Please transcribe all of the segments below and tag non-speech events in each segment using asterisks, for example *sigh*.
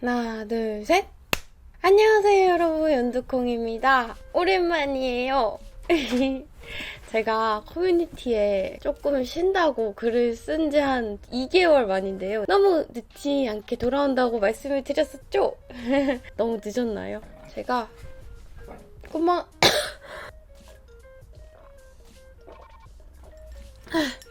하나, 둘, 셋! 안녕하세요, 여러분. 연두콩입니다. 오랜만이에요. *laughs* 제가 커뮤니티에 조금 쉰다고 글을 쓴 지 한 2개월 만인데요. 너무 늦지 않게 돌아온다고 말씀을 드렸었죠? *laughs* 너무 늦었나요? 제가 꼬마 *coughs*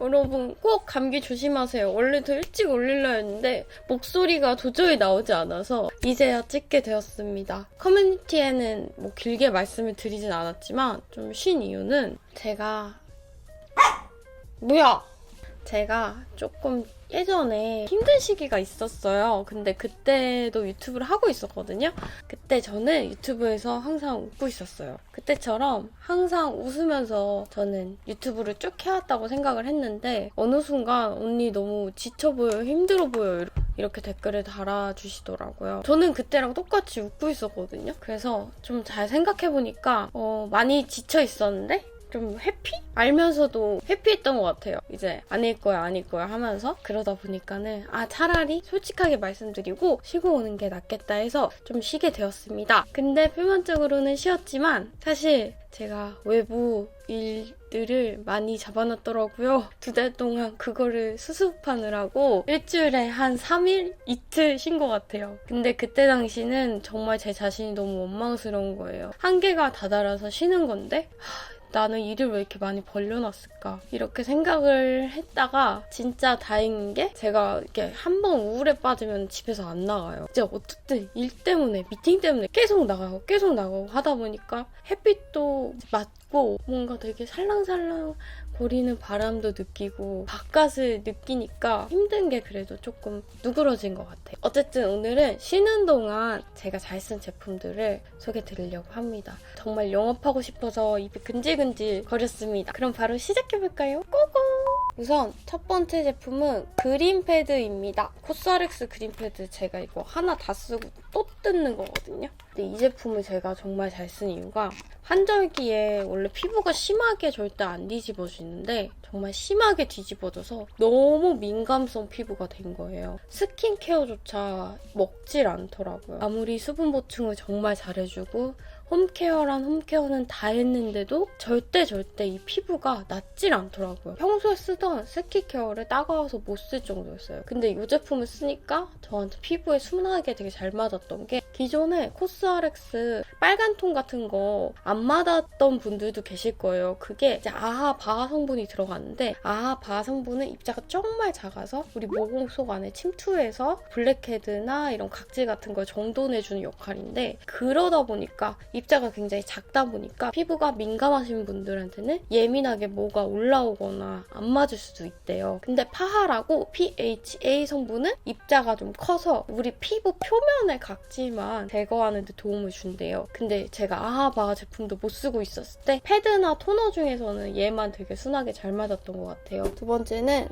여러분 꼭 감기 조심하세요. 원래 더 일찍 올리려 했는데 목소리가 도저히 나오지 않아서 이제야 찍게 되었습니다. 커뮤니티에는 뭐 길게 말씀을 드리진 않았지만 좀 쉰 이유는 제가 뭐야? 제가 조금 예전에 힘든 시기가 있었어요. 근데 그때도 유튜브를 하고 있었거든요. 그때 저는 유튜브에서 항상 웃고 있었어요. 그때처럼 항상 웃으면서 저는 유튜브를 쭉 해왔다고 생각을 했는데 어느 순간 언니 너무 지쳐 보여, 힘들어 보여 이렇게 댓글을 달아주시더라고요. 저는 그때랑 똑같이 웃고 있었거든요. 그래서 좀 잘 생각해보니까 어, 많이 지쳐 있었는데 좀 해피? 알면서도 해피했던 것 같아요. 이제 아닐 거야, 아닐 거야 하면서 그러다 보니까는 아 차라리 솔직하게 말씀드리고 쉬고 오는 게 낫겠다 해서 좀 쉬게 되었습니다. 근데 표면적으로는 쉬었지만 사실 제가 외부 일들을 많이 잡아놨더라고요. 두 달 동안 그거를 수습하느라고 일주일에 한 3일? 이틀 쉰 것 같아요. 근데 그때 당시는 정말 제 자신이 너무 원망스러운 거예요. 한계가 다다라서 쉬는 건데 하, 나는 일을 왜 이렇게 많이 벌려놨을까? 이렇게 생각을 했다가 진짜 다행인 게 제가 이렇게 한 번 우울에 빠지면 집에서 안 나가요. 진짜 어쨌든 일 때문에 미팅 때문에 계속 나가고 계속 나가고 하다 보니까 햇빛도 맞고 뭔가 되게 살랑살랑 거리는 바람도 느끼고 바깥을 느끼니까 힘든 게 그래도 조금 누그러진 것 같아요. 어쨌든 오늘은 쉬는 동안 제가 잘 쓴 제품들을 소개 드리려고 합니다. 정말 영업하고 싶어서 입이 근질근질 거렸습니다. 그럼 바로 시작해볼까요? 고고! 우선 첫 번째 제품은 그린패드입니다. 코스알엑스 그린패드 제가 이거 하나 다 쓰고 또 뜯는 거거든요. 근데 이 제품을 제가 정말 잘 쓴 이유가 환절기에 원래 피부가 심하게 절대 안 뒤집어지는데 정말 심하게 뒤집어져서 너무 민감성 피부가 된 거예요. 스킨케어조차 먹질 않더라고요. 아무리 수분 보충을 정말 잘해주고 홈케어란 홈케어는 다 했는데도 절대 절대 이 피부가 낫질 않더라고요. 평소에 쓰던 스킨케어를 따가워서 못 쓸 정도였어요. 근데 이 제품을 쓰니까 저한테 피부에 순하게 되게 잘 맞았던 게 기존에 코스알엑스 빨간 통 같은 거 안 맞았던 분들도 계실 거예요. 그게 이제 아하 바하 성분이 들어갔는데 아하 바하 성분은 입자가 정말 작아서 우리 모공 속 안에 침투해서 블랙헤드나 이런 각질 같은 걸 정돈해주는 역할인데 그러다 보니까 입자가 굉장히 작다 보니까 피부가 민감하신 분들한테는 예민하게 뭐가 올라오거나 안 맞을 수도 있대요. 근데 파하라고 PHA 성분은 입자가 좀 커서 우리 피부 표면의 각질만 제거하는 데 도움을 준대요. 근데 제가 아하바 제품도 못 쓰고 있었을 때 패드나 토너 중에서는 얘만 되게 순하게 잘 맞았던 것 같아요. 두 번째는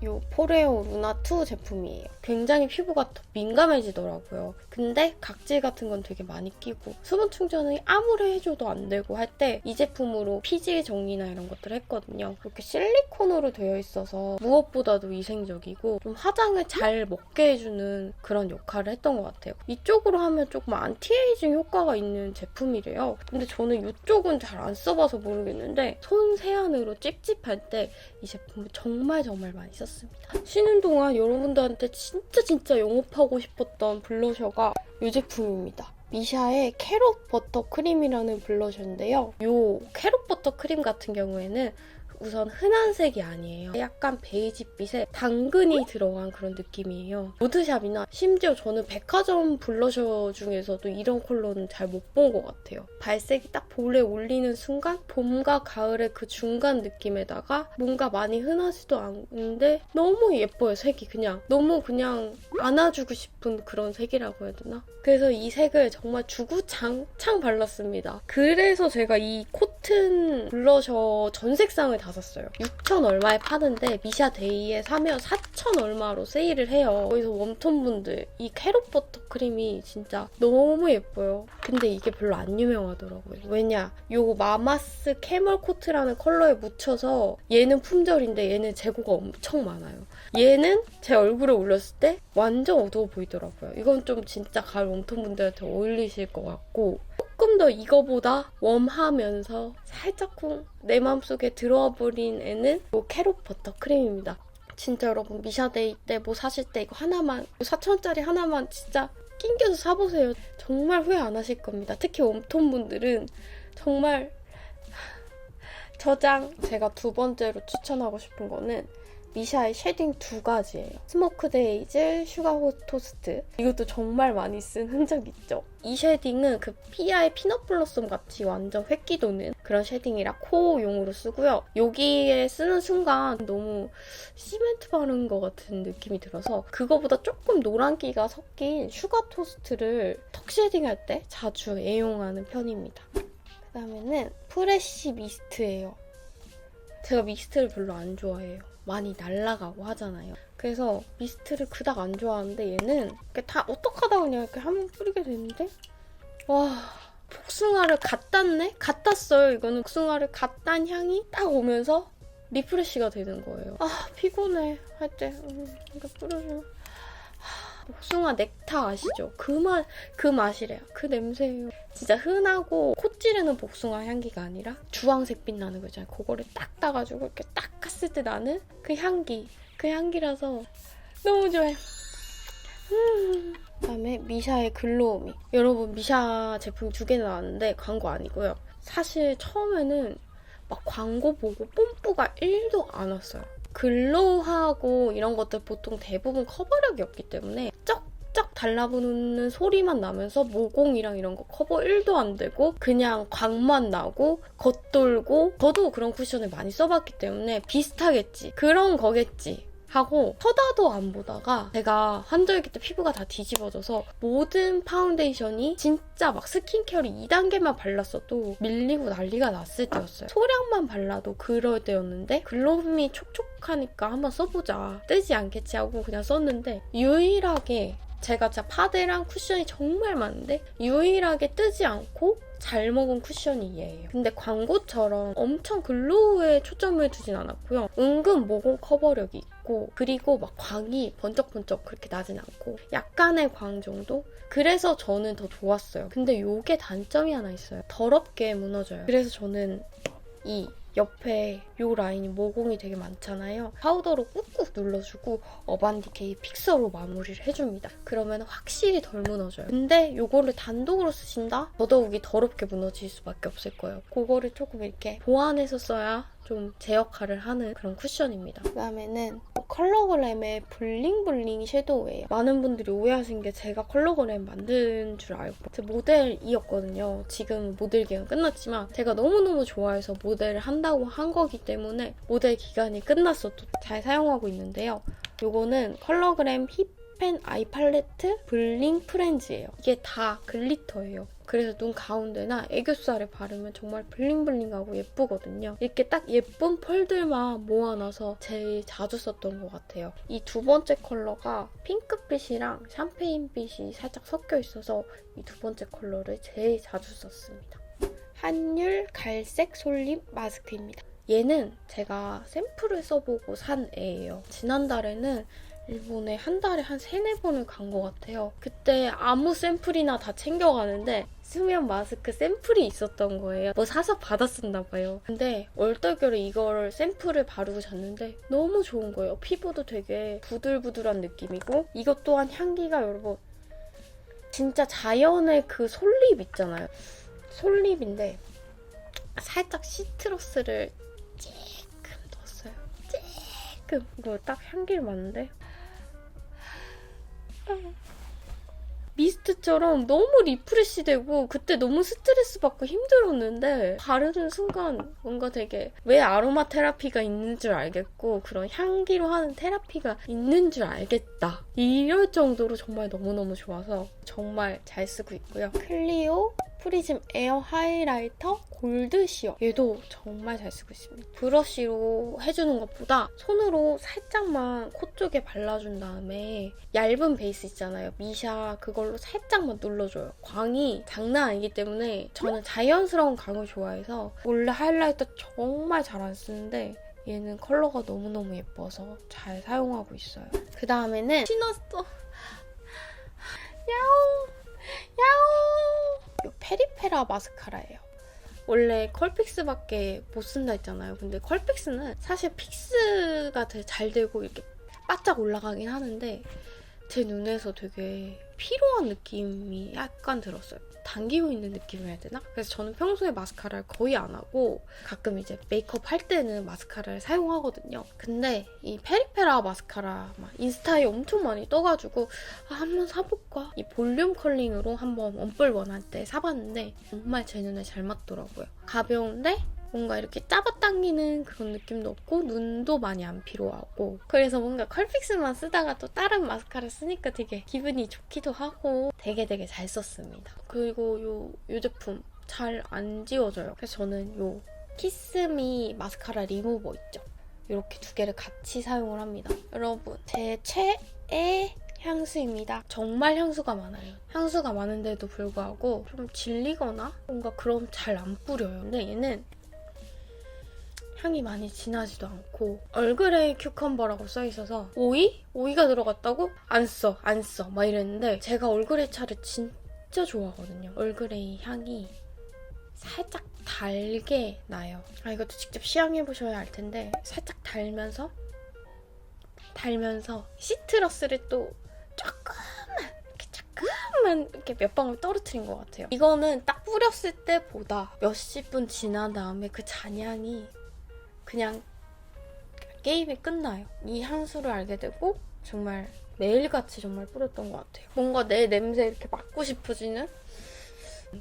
이 포레오 루나2 제품이에요. 굉장히 피부가 더 민감해지더라고요. 근데 각질 같은 건 되게 많이 끼고 수분 충전을 아무리 해줘도 안 되고 할 때 이 제품으로 피지 정리나 이런 것들을 했거든요. 이렇게 실리콘으로 되어 있어서 무엇보다도 위생적이고 좀 화장을 잘 먹게 해주는 그런 역할을 했던 것 같아요. 이쪽으로 하면 조금 안티에이징 효과가 있는 제품이래요. 근데 저는 이쪽은 잘 안 써봐서 모르겠는데 손 세안으로 찝찝할 때 이 제품을 정말 정말 많이 썼 습니다. 쉬는 동안 여러분들한테 진짜 진짜 영업하고 싶었던 블러셔가 이 제품입니다. 미샤의 캐럿 버터 크림이라는 블러셔인데요. 이 캐럿 버터 크림 같은 경우에는 우선 흔한 색이 아니에요. 약간 베이지빛에 당근이 들어간 그런 느낌이에요. 로드샵이나 심지어 저는 백화점 블러셔 중에서도 이런 컬러는 잘 못 본 것 같아요. 발색이 딱 볼에 올리는 순간 봄과 가을의 그 중간 느낌에다가 뭔가 많이 흔하지도 않은데 너무 예뻐요, 색이 그냥. 너무 그냥 안아주고 싶은 그런 색이라고 해야 되나? 그래서 이 색을 정말 주구장창 발랐습니다. 그래서 제가 이 코튼 블러셔 전 색상을 다다 샀어요. 6천 얼마에 파는데 미샤 데이에 사면 4천 얼마로 세일을 해요. 거기서 웜톤 분들 이 캐럿 버터 크림이 진짜 너무 예뻐요. 근데 이게 별로 안 유명하더라고요. 왜냐? 요 마마스 캐멀 코트라는 컬러에 묻혀서 얘는 품절인데 얘는 재고가 엄청 많아요. 얘는 제 얼굴에 올렸을 때 완전 어두워 보이더라고요. 이건 좀 진짜 가을 웜톤 분들한테 어울리실 것 같고 조금 더 이거보다 웜하면서 살짝쿵 내 마음속에 들어와 버린 애는 이 캐럿 버터 크림입니다. 진짜 여러분 미샤데이 때 뭐 사실 때 이거 하나만 4천원짜리 하나만 진짜 낑겨서 사보세요. 정말 후회 안 하실 겁니다. 특히 웜톤 분들은 정말 저장 제가 두 번째로 추천하고 싶은 거는 미샤의 쉐딩 두 가지예요. 스모크 데이즈, 슈가 호 토스트. 이것도 정말 많이 쓴 흔적 있죠? 이 쉐딩은 그 피아의 피넛 블러썸 같이 완전 획기 도는 그런 쉐딩이라 코용으로 쓰고요. 여기에 쓰는 순간 너무 시멘트 바른 것 같은 느낌이 들어서 그거보다 조금 노란기가 섞인 슈가 토스트를 턱 쉐딩할 때 자주 애용하는 편입니다. 그 다음에는 프레쉬 미스트예요. 제가 미스트를 별로 안 좋아해요. 많이 날아가고 하잖아요. 그래서 미스트를 그닥 안 좋아하는데 얘는 이렇게 다 어떡하다 그냥 이렇게 한 번 뿌리게 되는데 와 복숭아를 갓 땄네? 갓 땄어요. 이거는 복숭아를 갓 딴 향이 딱 오면서 리프레쉬가 되는 거예요. 아 피곤해 할때 음, 이렇게 뿌려주면 복숭아 넥타 아시죠? 그 맛, 그 맛이래요. 그 냄새예요. 진짜 흔하고 코 찌르는 복숭아 향기가 아니라 주황색 빛 나는 거 있잖아요. 그거를 딱 따가지고 이렇게 딱 갔을 때 나는 그 향기. 그 향기라서 너무 좋아요. 음. 그다음에 미샤의 글로우미. 여러분 미샤 제품 두 개 나왔는데 광고 아니고요. 사실 처음에는 막 광고 보고 뽐뿌가 1도 안 왔어요. 글로우하고 이런 것들 보통 대부분 커버력이 없기 때문에 쩍쩍 달라붙는 소리만 나면서 모공이랑 이런 거 커버 1도 안 되고 그냥 광만 나고 겉돌고 저도 그런 쿠션을 많이 써봤기 때문에 비슷하겠지. 그런 거겠지 하고 쳐다도 안 보다가 제가 환절기 때 피부가 다 뒤집어져서 모든 파운데이션이 진짜 막 스킨케어를 2단계만 발랐어도 밀리고 난리가 났을 때였어요. 소량만 발라도 그럴 때였는데 글로움이 촉촉하니까 한번 써보자. 뜨지 않겠지 하고 그냥 썼는데 유일하게 제가 진짜 파데랑 쿠션이 정말 많은데 유일하게 뜨지 않고 잘 먹은 쿠션이 얘예요. 근데 광고처럼 엄청 글로우에 초점을 두진 않았고요. 은근 모공 커버력이 있고 그리고 막 광이 번쩍번쩍 그렇게 나진 않고 약간의 광 정도? 그래서 저는 더 좋았어요. 근데 요게 단점이 하나 있어요. 더럽게 무너져요. 그래서 저는 이 옆에 요 라인이 모공이 되게 많잖아요. 파우더로 꾹꾹 눌러주고 어반디케이 픽서로 마무리를 해줍니다. 그러면 확실히 덜 무너져요. 근데 요거를 단독으로 쓰신다? 더더욱이 더럽게 무너질 수밖에 없을 거예요. 그거를 조금 이렇게 보완해서 써야 좀 제 역할을 하는 그런 쿠션입니다. 그다음에는 컬러그램의 블링블링 섀도우예요. 많은 분들이 오해하신 게 제가 컬러그램 만든 줄 알고 제 모델이었거든요. 지금 모델 기간 끝났지만 제가 너무너무 좋아해서 모델을 한다고 한 거기 때문에 모델 기간이 끝났어도 잘 사용하고 있는데요. 요거는 컬러그램 힙 펜 아이 팔레트 블링 프렌즈예요. 이게 다 글리터예요. 그래서 눈 가운데나 애교살에 바르면 정말 블링블링하고 예쁘거든요. 이렇게 딱 예쁜 펄들만 모아놔서 제일 자주 썼던 것 같아요. 이 두 번째 컬러가 핑크빛이랑 샴페인빛이 살짝 섞여 있어서 이 두 번째 컬러를 제일 자주 썼습니다. 한율 갈색 솔립 마스크입니다. 얘는 제가 샘플을 써보고 산 애예요. 지난달에는 일본에 한 달에 한 세네 번을 간 것 같아요. 그때 아무 샘플이나 다 챙겨가는데 수면 마스크 샘플이 있었던 거예요. 뭐 사서 받아 쓴나 봐요. 근데 얼떨결에 이걸 샘플을 바르고 잤는데 너무 좋은 거예요. 피부도 되게 부들부들한 느낌이고 이것 또한 향기가 여러분 진짜 자연의 그 솔잎 있잖아요. 솔잎인데 살짝 시트러스를 쬐끔 넣었어요. 쬐끔 이거 딱 향기를 맡는데 미스트처럼 너무 리프레시 되고 그때 너무 스트레스 받고 힘들었는데 바르는 순간 뭔가 되게 왜 아로마 테라피가 있는 줄 알겠고 그런 향기로 하는 테라피가 있는 줄 알겠다. 이럴 정도로 정말 너무너무 좋아서 정말 잘 쓰고 있고요. 클리오 프리즘 에어 하이라이터 골드 시어. 얘도 정말 잘 쓰고 있습니다. 브러쉬로 해주는 것보다 손으로 살짝만 코 쪽에 발라준 다음에 얇은 베이스 있잖아요. 미샤 그걸로 살짝만 눌러줘요. 광이 장난 아니기 때문에 저는 자연스러운 광을 좋아해서 원래 하이라이터 정말 잘 안 쓰는데 얘는 컬러가 너무너무 예뻐서 잘 사용하고 있어요. 그 다음에는 신었어. *laughs* 야옹! 야옹! 이 페리페라 마스카라예요. 원래 컬픽스밖에 못 쓴다 했잖아요. 근데 컬픽스는 사실 픽스가 되게 잘 되고 이렇게 바짝 올라가긴 하는데 제 눈에서 되게 피로한 느낌이 약간 들었어요. 당기고 있는 느낌을 해야 되나? 그래서 저는 평소에 마스카라를 거의 안 하고 가끔 이제 메이크업 할 때는 마스카라를 사용하거든요. 근데 이 페리페라 마스카라 막 인스타에 엄청 많이 떠가지고 아, 한번 사볼까? 이 볼륨 컬링으로 한번 원뿔 원할 때 사봤는데 정말 제 눈에 잘 맞더라고요. 가벼운데 뭔가 이렇게 잡아당기는 그런 느낌도 없고 눈도 많이 안 피로하고 그래서 뭔가 컬픽스만 쓰다가 또 다른 마스카라 쓰니까 되게 기분이 좋기도 하고 되게 되게 잘 썼습니다. 그리고 요, 요 제품 잘 안 지워져요. 그래서 저는 요 키스미 마스카라 리무버 있죠. 이렇게 두 개를 같이 사용을 합니다. 여러분 제 최애 향수입니다. 정말 향수가 많아요. 향수가 많은데도 불구하고 좀 질리거나 뭔가 그럼 잘 안 뿌려요. 근데 얘는 향이 많이 진하지도 않고 얼그레이 큐컴버라고 써 있어서 오이? 오이가 들어갔다고? 안 써, 안 써. 막 이랬는데 제가 얼그레이 차를 진짜 좋아하거든요. 얼그레이 향이 살짝 달게 나요. 아 이것도 직접 시향해 보셔야 알 텐데 살짝 달면서 달면서 시트러스를 또 조금만 이렇게 조금만 이렇게 몇 방울 떨어뜨린 것 같아요. 이거는 딱 뿌렸을 때보다 몇십 분 지난 다음에 그 잔향이 그냥 게임이 끝나요. 이 향수를 알게 되고 정말 매일같이 정말 뿌렸던 것 같아요. 뭔가 내 냄새 이렇게 맡고 싶어지는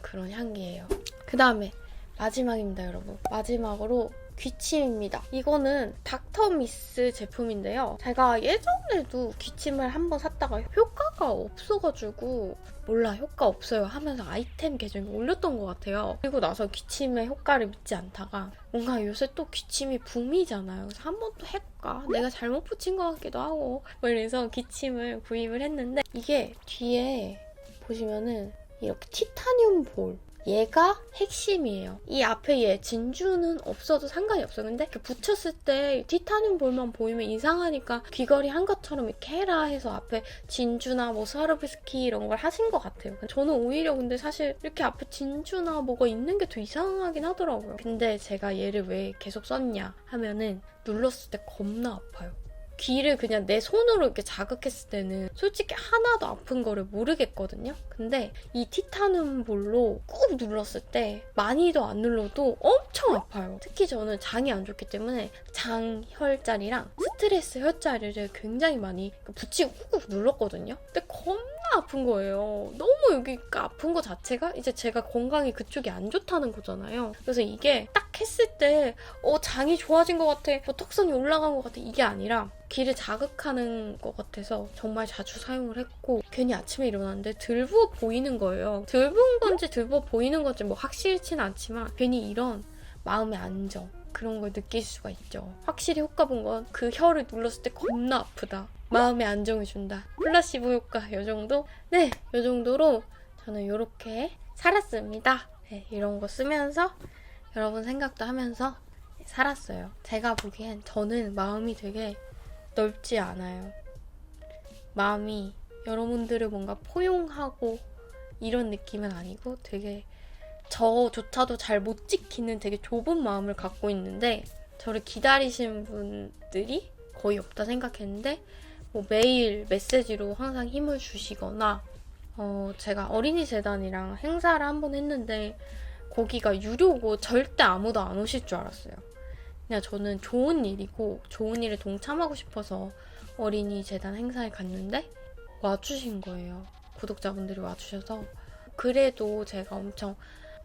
그런 향기예요. 그 다음에 마지막입니다, 여러분. 마지막으로 귀침입니다. 이거는 닥터미스 제품인데요. 제가 예전에도 귀침을 한번 샀다가 효과가 없어가지고 몰라 효과 없어요 하면서 아이템 계정에 올렸던 것 같아요. 그리고 나서 귀침의 효과를 믿지 않다가 뭔가 요새 또 귀침이 붐이잖아요. 그래서 한 번 또 해볼까? 내가 잘못 붙인 것 같기도 하고 뭐 이래서 귀침을 구입을 했는데 이게 뒤에 보시면은 이렇게 티타늄 볼 얘가 핵심이에요. 이 앞에 얘 진주는 없어도 상관이 없어요. 근데 붙였을 때 티타늄 볼만 보이면 이상하니까 귀걸이 한 것처럼 이렇게 해라 해서 앞에 진주나 뭐 스와로브스키 이런 걸 하신 것 같아요. 저는 오히려 근데 사실 이렇게 앞에 진주나 뭐가 있는 게 더 이상하긴 하더라고요. 근데 제가 얘를 왜 계속 썼냐 하면은 눌렀을 때 겁나 아파요. 귀를 그냥 내 손으로 이렇게 자극했을 때는 솔직히 하나도 아픈 거를 모르겠거든요. 근데 이 티타늄 볼로 꾹 눌렀을 때 많이도 안 눌러도 엄청 아파요. 특히 저는 장이 안 좋기 때문에 장 혈자리랑 스트레스 혈자리를 굉장히 많이 붙이고 꾹꾹 눌렀거든요. 근데 겁나 아픈 거예요. 너무 여기가 아픈 거 자체가 이제 제가 건강이 그쪽이 안 좋다는 거잖아요. 그래서 이게 딱 했을 때 어, 장이 좋아진 것 같아, 뭐 턱선이 올라간 것 같아 이게 아니라 귀를 자극하는 것 같아서 정말 자주 사용을 했고 괜히 아침에 일어났는데 덜 부어 보이는 거예요. 덜 부은 건지 덜 부어 보이는 건지 뭐 확실치는 않지만 괜히 이런 마음의 안정 그런 걸 느낄 수가 있죠. 확실히 효과 본 건 그 혀를 눌렀을 때 겁나 아프다. 마음의 안정을 준다. 플라시보 효과 요 정도? 네, 요 정도로 저는 이렇게 살았습니다. 네, 이런 거 쓰면서 여러분 생각도 하면서 살았어요. 제가 보기엔 저는 마음이 되게 넓지 않아요. 마음이 여러분들을 뭔가 포용하고 이런 느낌은 아니고 되게 저조차도 잘 못 지키는 되게 좁은 마음을 갖고 있는데 저를 기다리시는 분들이 거의 없다 생각했는데 뭐 매일 메시지로 항상 힘을 주시거나 어 제가 어린이 재단이랑 행사를 한 번 했는데 거기가 유료고 절대 아무도 안 오실 줄 알았어요. 그냥 저는 좋은 일이고 좋은 일에 동참하고 싶어서 어린이 재단 행사에 갔는데 와주신 거예요. 구독자분들이 와주셔서 그래도 제가 엄청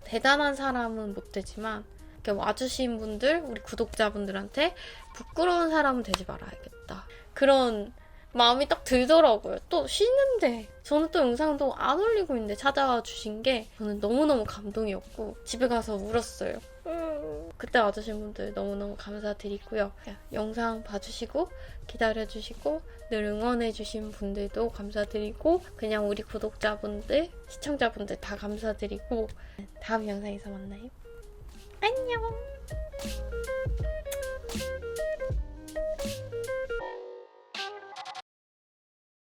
대단한 사람은 못 되지만 이렇게 와주신 분들 우리 구독자분들한테 부끄러운 사람은 되지 말아야겠다. 그런 마음이 딱 들더라고요. 또 쉬는데 저는 또 영상도 안 올리고 있는데 찾아와 주신 게 저는 너무너무 감동이었고 집에 가서 울었어요. 음. 그때 와주신 분들 너무너무 감사드리고요. 영상 봐주시고 기다려주시고 늘 응원해주신 분들도 감사드리고 그냥 우리 구독자분들, 시청자분들 다 감사드리고 다음 영상에서 만나요. 안녕!